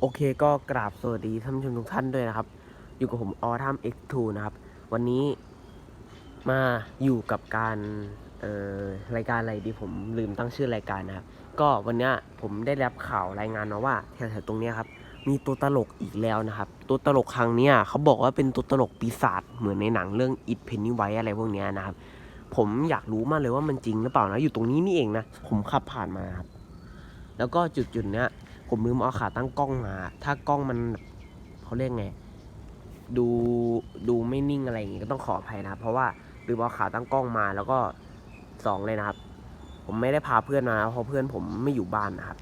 โอเคก็กราบสวัสดีท่านผู้ชมทุกท่านด้วยนะครับ อยู่กับผมออทัม X2 นะครับ วันนี้มาอยู่กับการเอ่อรายการอะไรดีผมลืมตั้งชื่อรายการนะครับ ก็วันเนี้ยผมได้รับข่าวรายงานมาว่าแถวๆตรงนี้ครับมีตัวตลกอีกแล้วนะครับ ตัวตลกครั้งนี้เขาบอกว่าเป็นตัวตลกปีศาจเหมือนในหนังเรื่อง It Pennywise อะไรพวกเนี้ยนะครับ ผมอยากรู้มากเลยว่ามันจริงหรือเปล่านะอยู่ตรงนี้นี่เองนะผมขับผ่านมาครับแล้วก็จุดๆเนี้ย ผมลืมเอาขาตั้งกล้องมา ถ้ากล้องมันเขาเรียกไง ดูดูไม่นิ่งอะไรอย่างงี้ก็ต้องขออภัยนะครับ เพราะว่าลืมเอาขาตั้งกล้องมาแล้วก็สองเลยนะครับ ผมไม่ได้พาเพื่อนมาเพราะเพื่อนผมไม่อยู่บ้านนะครับ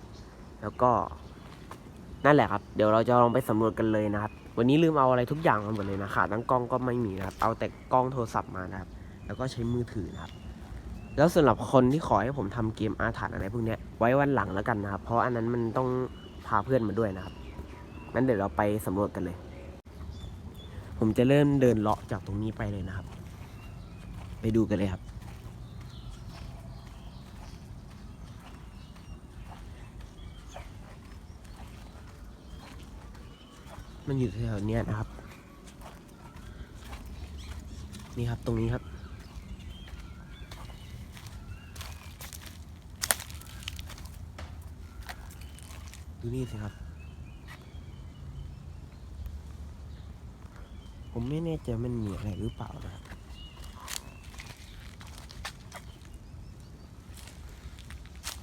แล้วก็นั่นแหละครับ เดี๋ยวเราจะลองไปสำรวจกันเลยนะครับ วันนี้ลืมเอาอะไรทุกอย่างมาหมดเลยนะขาตั้งกล้องก็ไม่มีนะครับ เอาแต่กล้องโทรศัพท์มานะครับ แล้วก็ใช้มือถือนะครับ แล้วสำหรับคนที่ขอให้ผมทำเกมอาถรรพ์อะไรพวกเนี้ย ไว้วันหลังแล้วกันนะครับ เพราะอันนั้นมันต้องพาเพื่อนมาด้วยนะครับงั้นเดี๋ยวเราไปสำรวจกันเลย ผมจะเริ่มเดินเลาะจากตรงนี้ไปเลยนะครับ ไปดูกันเลยครับ มันอยู่แถวๆเนี้ยนะครับ นี่ครับตรงนี้ครับ ดูนี่สิครับ ผมไม่แน่ใจมันมีอะไรหรือเปล่านะครับ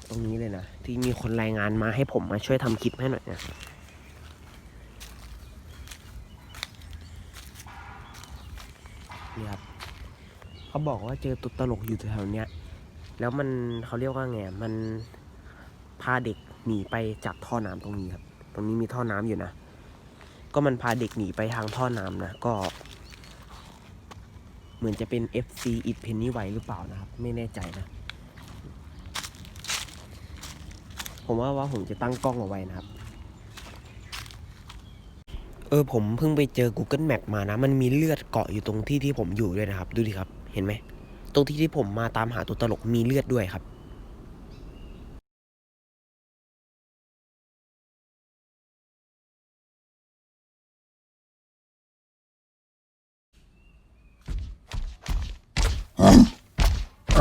ตรงนี้เลยนะ ที่มีคนรายงานมาให้ผมมาช่วยทำคลิปให้หน่อยนะนี่ครับเขาบอกว่าเจอตุ๊ตลกอยู่แถวเนี้ย แล้วมันเขาเรียกว่าไง มันพาเด็ก หนีไปจากท่อน้ำตรงนี้ครับ ตรงนี้มีท่อน้ำอยู่นะ ก็มันพาเด็กหนีไปทางท่อน้ำนะ ก็ เหมือนจะเป็น FC It Pennywise หรือเปล่านะครับ ไม่แน่ใจนะ ผมว่าว่าผมจะตั้งกล้องเอาไว้นะครับ เออผมเพิ่งไปเจอ Google Map มานะ มันมีเลือดเกาะอยู่ตรงที่ที่ผมอยู่ด้วยนะครับ ดูดิครับ เห็นไหม ตรงที่ที่ผมมาตามหาตัวตลกมีเลือดด้วยครับ โอ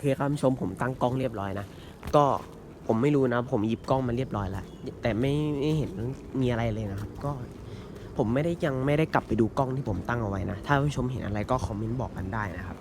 เคครับชมผมตั้งกล้องเรียบร้อยนะ ก็ผมไม่รู้นะ ผมหยิบกล้องมาเรียบร้อยแล้วแต่ไม่ไม่เห็นมีอะไรเลยนะครับ ก็ผมไม่ได้ยังไม่ได้กลับไปดูกล้องที่ผมตั้งเอาไว้นะ ถ้าผู้ชมเห็นอะไรก็คอมเมนต์บอกกันได้นะครับ